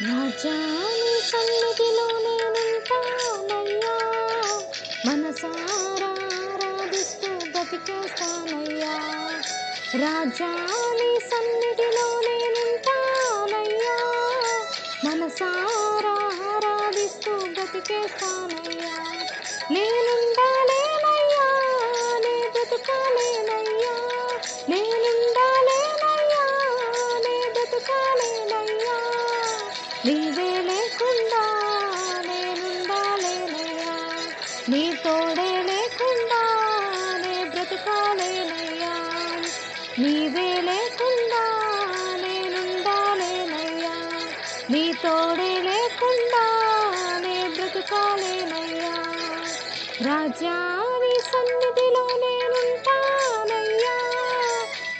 రాజా సన్నిధిలో నేనుంటానయ్యా. మనసారా ఆరాధిస్తూ బతికేస్తానయ్యా. రాజాని సన్నిధిలో నేనుంటానయ్యా. మనసారా ఆరాధిస్తూ బతికేస్తానయ్యా. నేను నీవే లేకుండా నేనుండాలేనయ్యా. నీ తోడే లేకుండా నే బ్రతుకాలేనయ్యా. రాజా సన్నిధిలో నేనుంటానయ్యా.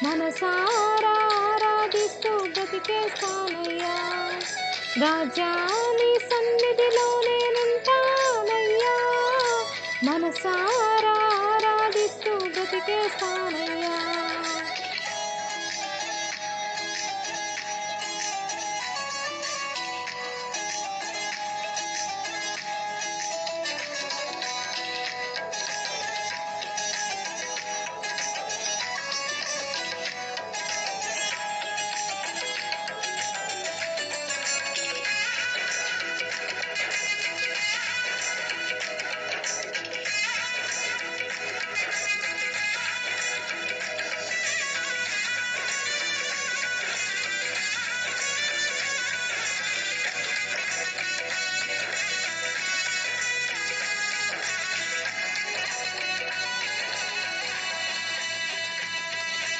మనసారా ఆరాధిస్తూ బ్రతికేస్తానయ్యా. రాజా సన్నిధిలో నేనుంటానయ్యా. మనసారా ఆరాధిస్తూ బ్రతికేస్తానయ్యా.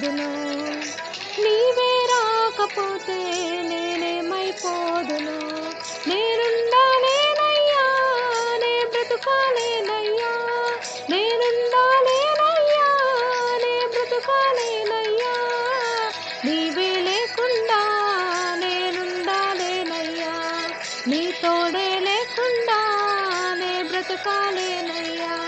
నేనేమైపోదును నీవే రాకపోతే నేనేమైపోదును. నేనుండాలేనయ్యా నే బ్రతుకాలేనయ్యా. నేనుండాలేనయ్యా నే బ్రతుకాలేనయ్యా. నీవే లేకుండా నేనుండాలేనయ్యా. నీ తోడే లేకుండా నే బ్రతుకాలేనయ్యా.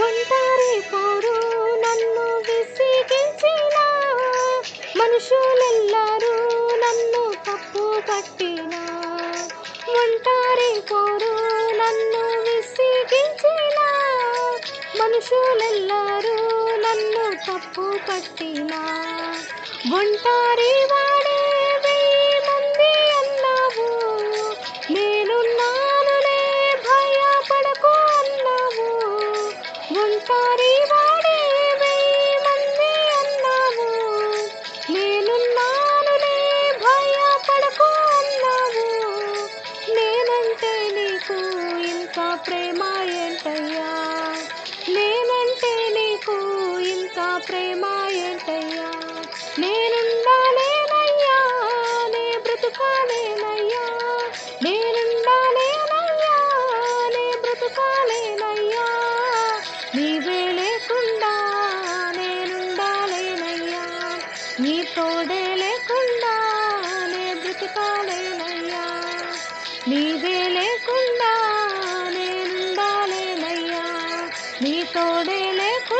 ఒంటరి పోరు నన్ను విసిగించిన మనుషులెల్లరూ నన్ను తప్పు పట్టిన. ఒంటరి పోరు నన్ను విసిగించిన మనుషులెల్లరూ నన్ను తప్పు పట్టిన. ఒంటరి వాడే ప్రేమ ఏంటయ్యా నేనుండాలేనయ్యా నే బ్రతుకాలేనయ్యా. నేనుండాలేనయ్యా నే బ్రతుకాలేనయ్యా. నీవే లేకుండా నేనుండాలేనయ్యా. నీ తోడే లేకుండా నే బ్రతుకాలేనయ్యా. నీవే లేకుండా నేనుండాలేనయ్యా. నీ తోడే లేకుండా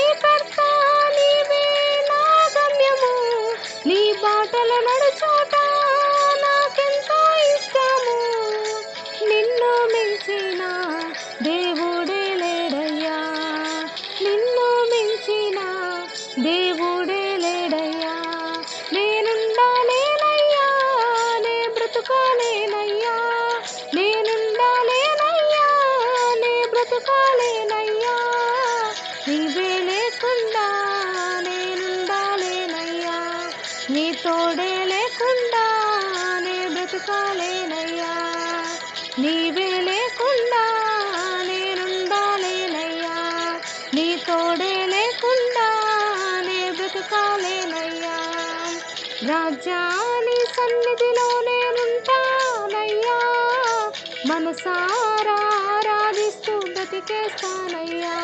వాడే లేకుండా నే బ్రతుకాలేనయ్యా. రాజా సన్నిధిలో నేనుంటానయ్యా మనసారా ఆరాధిస్తూ బ్రతికేస్తానయ్యా.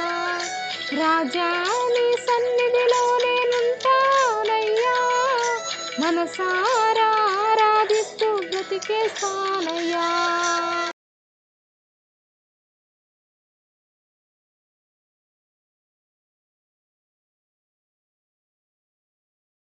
రాజాని సన్నిధిలో నేనుంటానయ్యా మనసారా ఆరాధిస్తూ బ్రతికేస్తానయ్యా.